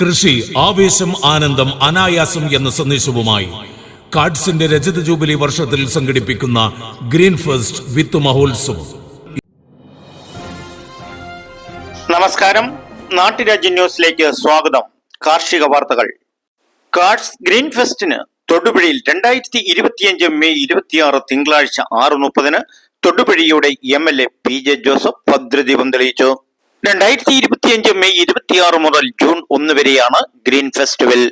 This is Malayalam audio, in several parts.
കൃഷി ആവേശം ആനന്ദം അനായാസം എന്ന സന്ദേശവുമായി കാഡ്സിന്റെ രജത ജൂബിലി വർഷത്തിൽ സംഘടിപ്പിക്കുന്ന ഗ്രീൻ ഫസ്റ്റ് വിത്ത് മഹോത്സവം. നമസ്കാരം. നാട്ടുരാജ്യ ന്യൂസിലേക്ക് സ്വാഗതം. കാർഷിക വാർത്തകൾ. കാഡ്സ് ഗ്രീൻ ഫെസ്റ്റിന് തൊടുപുഴയിൽ രണ്ടായിരത്തി ഇരുപത്തിയഞ്ച് മെയ് ഇരുപത്തിയാറ് തിങ്കളാഴ്ച ആറ് മുപ്പതിന് തൊടുപുഴയുടെ M L A P J Joseph ഭദ്രദീപം തെളിയിച്ചു. രണ്ടായിരത്തി ഇരുപത്തിയഞ്ച് മെയ് ഇരുപത്തിയാറ് മുതൽ ജൂൺ ഒന്ന് വരെയാണ് ഗ്രീൻ ഫെസ്റ്റിവൽ.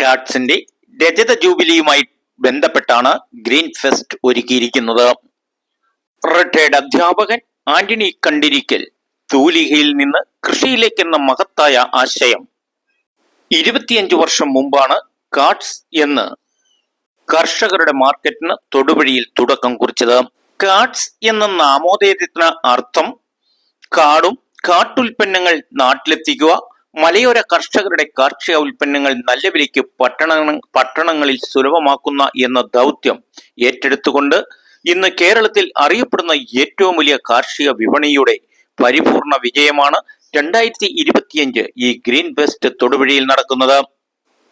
കാർഡ്സിന്റെ രജത ജൂബിലിയുമായി ബന്ധപ്പെട്ടാണ് ഗ്രീൻ ഫെസ്റ്റ് ഒരുക്കിയിരിക്കുന്നത്. റിട്ടയർഡ് അധ്യാപകൻ ആന്റണി കണ്ടിരിക്കൽ തൂലികയിൽ നിന്ന് കൃഷിയിലേക്ക് എന്ന മഹത്തായ ആശയം. ഇരുപത്തിയഞ്ച് വർഷം മുമ്പാണ് കാട്സ് എന്ന് കർഷകരുടെ മാർക്കറ്റിന് തൊടുപുഴയിൽ തുടക്കം കുറിച്ചത്. കാട്സ് എന്ന നാമോദയത്തിന് അർത്ഥം കാടും കാട്ടുൽപ്പന്നങ്ങൾ നാട്ടിലെത്തിക്കുക മലയോര കർഷകരുടെ കാർഷിക ഉൽപ്പന്നങ്ങൾ നല്ല വിലയ്ക്ക് പട്ടണ പട്ടണങ്ങളിൽ സുലഭമാക്കുന്ന എന്ന ദൗത്യം ഏറ്റെടുത്തുകൊണ്ട് ഇന്ന് കേരളത്തിൽ അറിയപ്പെടുന്ന ഏറ്റവും വലിയ കാർഷിക വിപണിയുടെ പരിപൂർണ വിജയമാണ് രണ്ടായിരത്തി ഇരുപത്തിയഞ്ച് ഈ ഗ്രീൻ ബെസ്റ്റ് തൊടുപുഴയിൽ നടക്കുന്നത്.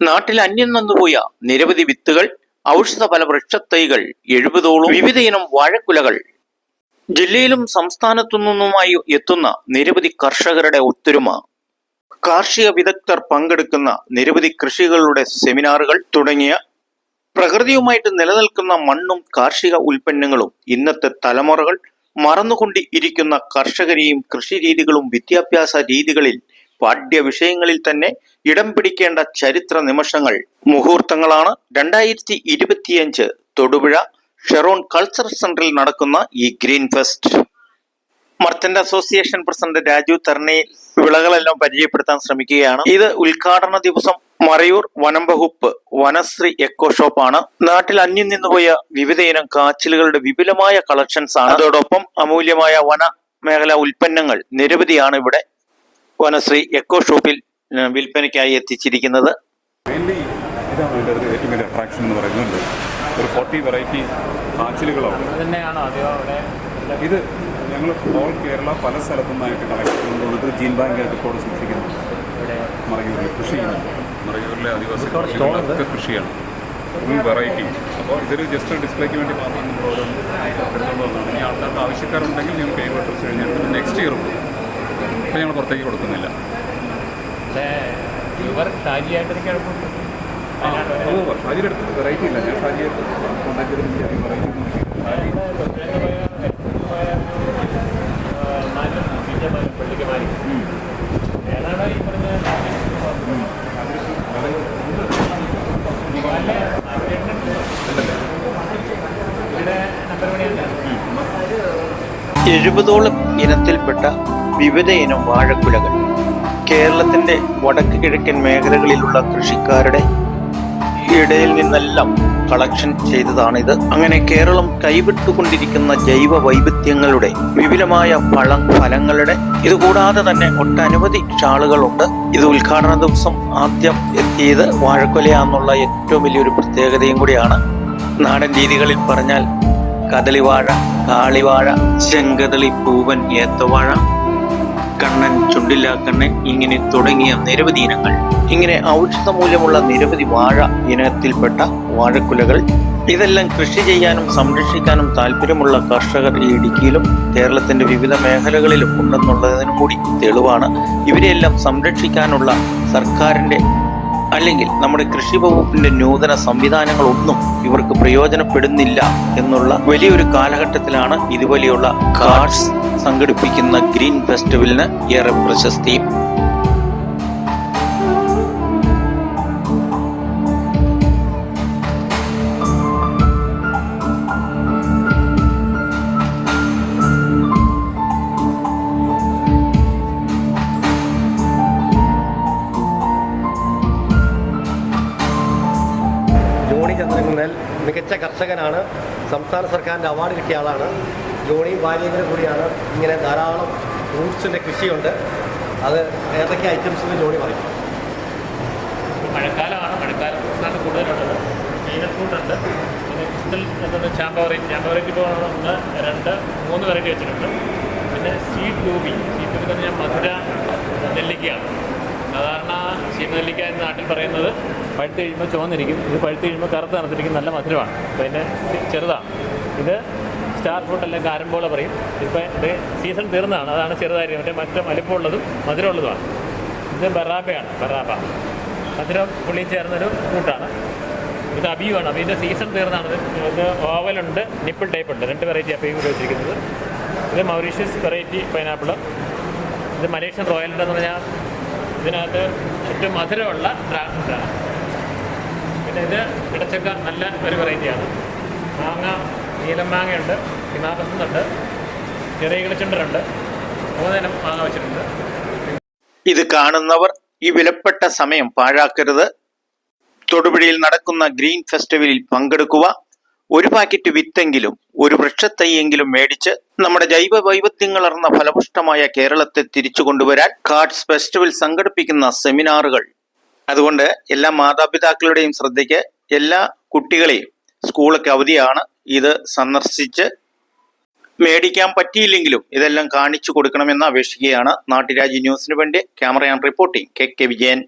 നാട്ടിൽ അന്യം നിന്നുപോയ നിരവധി വിത്തുകൾ ഔഷധ വൃക്ഷത്തൈകൾ എഴുപതോളം വിവിധ ഇനം വാഴക്കുലകൾ ജില്ലയിലും സംസ്ഥാനത്തു നിന്നുമായി എത്തുന്ന നിരവധി കർഷകരുടെ ഒത്തൊരുമ. കാർഷിക വിദഗ്ധർ പങ്കെടുക്കുന്ന നിരവധി കൃഷികളുടെ സെമിനാറുകൾ തുടങ്ങിയ പ്രകൃതിയുമായിട്ട് നിലനിൽക്കുന്ന മണ്ണും കാർഷിക ഉൽപ്പന്നങ്ങളും ഇന്നത്തെ തലമുറകൾ മറന്നുകൊണ്ട് ഇരിക്കുന്ന കർഷകരെയും കൃഷി രീതികളും വിദ്യാഭ്യാസ രീതികളിൽ പാഠ്യ വിഷയങ്ങളിൽ തന്നെ ഇടം പിടിക്കേണ്ട ചരിത്ര നിമിഷങ്ങൾ മുഹൂർത്തങ്ങളാണ്. രണ്ടായിരത്തി ഇരുപത്തിയഞ്ച് തൊടുപുഴ ഷെറോൺ കൾച്ചർ സെന്ററിൽ നടക്കുന്ന ഈ green fest merchant association president Raju Tharni വിളകളെല്ലാം പരിചയപ്പെടുത്താൻ ശ്രമിക്കുകയാണ്. ഇത് ഉദ്ഘാടന ദിവസം മറയൂർ വനം വകുപ്പ് വനശ്രീ എക്കോ ഷോപ്പാണ് നാട്ടിൽ അന്യം നിന്നുപോയ വിവിധ ഇനം കാച്ചിലുകളുടെ വിപുലമായ കളക്ഷൻസ് ആണ്. അതോടൊപ്പം അമൂല്യമായ വന മേഖലാ ഉൽപ്പന്നങ്ങൾ നിരവധിയാണ് ഇവിടെ വനശ്രീ എക്കോ ഷോപ്പിൽ വിൽപ്പനയ്ക്കായി എത്തിച്ചിരിക്കുന്നത്. ഏറ്റവും വലിയ എന്ന് ഒരു ഫോർട്ടി വെറൈറ്റി കാച്ചിലുകളാണ് തന്നെയാണോ അതെയോ അവിടെ ഇത് ഞങ്ങൾ ഓൾ കേരള പല സ്ഥലത്തു നിന്നായിട്ട് കളക്ട് ചെയ്യുന്നത് ജീൻ ബാങ്കായിട്ട് കൂടെ സൂക്ഷിക്കുന്നു. ഇവിടെ മറയൂരിൽ കൃഷി ചെയ്യുന്നു. മറയൂരിലെ ആദിവാസി കൃഷിയാണ്. ഫുൾ വെറൈറ്റി അപ്പോൾ ഇതൊരു ജസ്റ്റ് ഡിസ്പ്ലേക്ക് വേണ്ടി മാത്രം നമ്മൾ ഓരോന്ന് എടുത്തുകൊണ്ട് വന്നതാണ്. ഇനി ആൾക്കാർക്ക് ആവശ്യക്കാരുണ്ടെങ്കിൽ ഞങ്ങൾ പേര് വെട്ടിച്ച് കഴിഞ്ഞാൽ നെക്സ്റ്റ് ഇയർ ഇപ്പം ഞങ്ങൾ പുറത്തേക്ക് കൊടുക്കുന്നില്ല. കാര്യമായിട്ട് എനിക്ക് എളുപ്പമുണ്ട് ആ വെറൈറ്റി ഇല്ല ഞാൻ എഴുപതോളം ഇനത്തിൽപ്പെട്ട വിവിധ ഇനം വാഴക്കുലകൾ കേരളത്തിന്റെ വടക്ക് കിഴക്കൻ മേഖലകളിലുള്ള കൃഷിക്കാരുടെ ഇടയിൽ നിന്നെല്ലാം കളക്ഷൻ ചെയ്തതാണിത്. അങ്ങനെ കേരളം കൈവിട്ടുകൊണ്ടിരിക്കുന്ന ജൈവ വൈവിധ്യങ്ങളുടെ വിപുലമായ ഫളം ഫലങ്ങളുടെ ഇതുകൂടാതെ തന്നെ ഒട്ടനവധി ഷാളുകളുണ്ട്. ഇത് ഉദ്ഘാടന ദിവസം ആദ്യം എത്തിയത് വാഴക്കൊലയാന്നുള്ള ഏറ്റവും വലിയൊരു പ്രത്യേകതയും കൂടിയാണ്. നാടൻ രീതികളിൽ പറഞ്ഞാൽ കദളിവാഴ കാളിവാഴ ചെങ്കദളി പൂവൻ ഏത്തവാഴ കണ്ണൻ ചുണ്ടില്ലാ കണ്ണൻ ഇങ്ങനെ തുടങ്ങിയ നിരവധി ഇനങ്ങൾ. ഇങ്ങനെ ഔഷധ മൂല്യമുള്ള നിരവധി വാഴ ഇനത്തിൽപ്പെട്ട വാഴക്കുലകൾ. ഇതെല്ലാം കൃഷി ചെയ്യാനും സംരക്ഷിക്കാനും താല്പര്യമുള്ള കർഷകർ ഈ ഇടുക്കിയിലും കേരളത്തിന്റെ വിവിധ മേഖലകളിലും ഉണ്ടെന്നുള്ളതിനും കൂടി തെളിവാണ്. ഇവരെയെല്ലാം സംരക്ഷിക്കാനുള്ള സർക്കാരിന്റെ അല്ലെങ്കിൽ നമ്മുടെ കൃഷി വകുപ്പിന്റെ നൂതന സംവിധാനങ്ങളൊന്നും ഇവർക്ക് പ്രയോജനപ്പെടുന്നില്ല എന്നുള്ള വലിയൊരു കാലഘട്ടത്തിലാണ് ഇതുപോലെയുള്ള കാർഡ്സ് സംഘടിപ്പിക്കുന്ന ഗ്രീൻ ഫെസ്റ്റിവലിന് ഏറെ പ്രശസ്തി. ജോണി മികച്ച കർഷകനാണ്. സംസ്ഥാന സർക്കാരിന്റെ അവാർഡ് കിട്ടിയ ആളാണ്. ജോണിയും ഭാര്യയും കൂടിയാണ്. ഇങ്ങനെ ധാരാളം ഫ്രൂട്ട്സിന്റെ കൃഷിയുണ്ട്. അത് ഏതൊക്കെ ഐറ്റംസ് എന്ന് ജോണി പറയും. മഴക്കാലമാണ്. മഴക്കാലം ഫ്രൂട്ടാണ് കൂടുതലുള്ളത്. മെയിൻ ഫ്രൂട്ടുണ്ട് പിന്നെ ക്രിസ്റ്റൽ എന്താണ്? ചാമ്പ വെറൈറ്റി ചാമ്പ വെറൈറ്റി ഇപ്പോൾ നമ്മൾ രണ്ട് മൂന്ന് വെറൈറ്റി വെച്ചിട്ടുണ്ട്. പിന്നെ സീഡ് ഗോബി സീഡ് ഗോബി എന്ന് പറഞ്ഞാൽ മധുര നെല്ലിക്കയാണ്. സാധാരണ ശീമനെല്ലിക്ക എന്ന നാട്ടിൽ പറയുന്നത് പഴുത്ത് കഴിയുമ്പോൾ ചുവന്നിരിക്കും. ഇത് പഴുത്ത് കഴിയുമ്പോൾ കറുത്ത് നിറത്തിരിക്കും. നല്ല മധുരമാണ്. അപ്പോൾ ഇതിന്റെ ചെറുതാണ്. ഇത് സ്റ്റാർ ഫ്രൂട്ട് അല്ലെങ്കിൽ കാരംബോള പറയും. ഇപ്പോൾ ഇത് സീസൺ തീർന്നതാണ്. അതാണ് ചെറുതായിരിക്കും മറ്റേ മറ്റേ മലിപ്പുള്ളതും മധുരമുള്ളതുമാണ്. ഇത് ബറാബയാണ്. ബറാബ. മധുരം പുള്ളിയും ചേർന്നൊരു ഫ്രൂട്ടാണ് ഇത് അബിയുമാണ് അബീന്റെ സീസൺ തീർന്നാണ്. ഇത് ഓവലുണ്ട് നിപ്പിൾ ടൈപ്പ് ഉണ്ട്. രണ്ട് വെറൈറ്റി അബിയും കൂടി വെച്ചിരിക്കുന്നത് ഇത് മൗറീഷ്യസ് വെറൈറ്റി പൈനാപ്പിൾ ഇത് മലേഷ്യൻ റോയൽ എന്ന് പറഞ്ഞാൽ ഇതിനകത്ത് ഏറ്റവും മധുരമുള്ള ഡ്രാഗൺ ഫ്രൂട്ടാണ് പിന്നെ ഇത് ഇടച്ചക്ക നല്ല ഒരു വെറൈറ്റിയാണ് മാങ്ങ നീലം മാങ്ങയുണ്ട് ഹിമാപസുണ്ട് ചെറിയ കിളിച്ചുണ്ടരുണ്ട് മൂന്നിനം മാങ്ങ വെച്ചിട്ടുണ്ട്. ഇത് കാണുന്നവർ ഈ വിലപ്പെട്ട സമയം പാഴാക്കരുത്. തൊടുപുഴയിൽ നടക്കുന്ന ഗ്രീൻ ഫെസ്റ്റിവലിൽ പങ്കെടുക്കുക. ഒരു പാക്കറ്റ് വിത്തെങ്കിലും ഒരു വൃക്ഷത്തൈയെങ്കിലും മേടിച്ച് നമ്മുടെ ജൈവ വൈവിധ്യങ്ങളർന്ന ഫലപുഷ്ടമായ കേരളത്തെ തിരിച്ചു കൊണ്ടുവരാൻ കാർഡ്സ് ഫെസ്റ്റിവൽ സംഘടിപ്പിക്കുന്ന സെമിനാറുകൾ അതുകൊണ്ട് എല്ലാ മാതാപിതാക്കളുടെയും ശ്രദ്ധയ്ക്ക് എല്ലാ കുട്ടികളെയും സ്കൂളൊക്കെ അവധിയാണ് ഇത് സന്ദർശിച്ച് മേടിക്കാൻ പറ്റിയില്ലെങ്കിലും ഇതെല്ലാം കാണിച്ചു കൊടുക്കണമെന്ന് അപേക്ഷിക്കുകയാണ് നാട്ടുരാജ്യ ന്യൂസിന് വേണ്ടി ക്യാമറയാൻ റിപ്പോർട്ടിംഗ് കെ കെ വിജയൻ.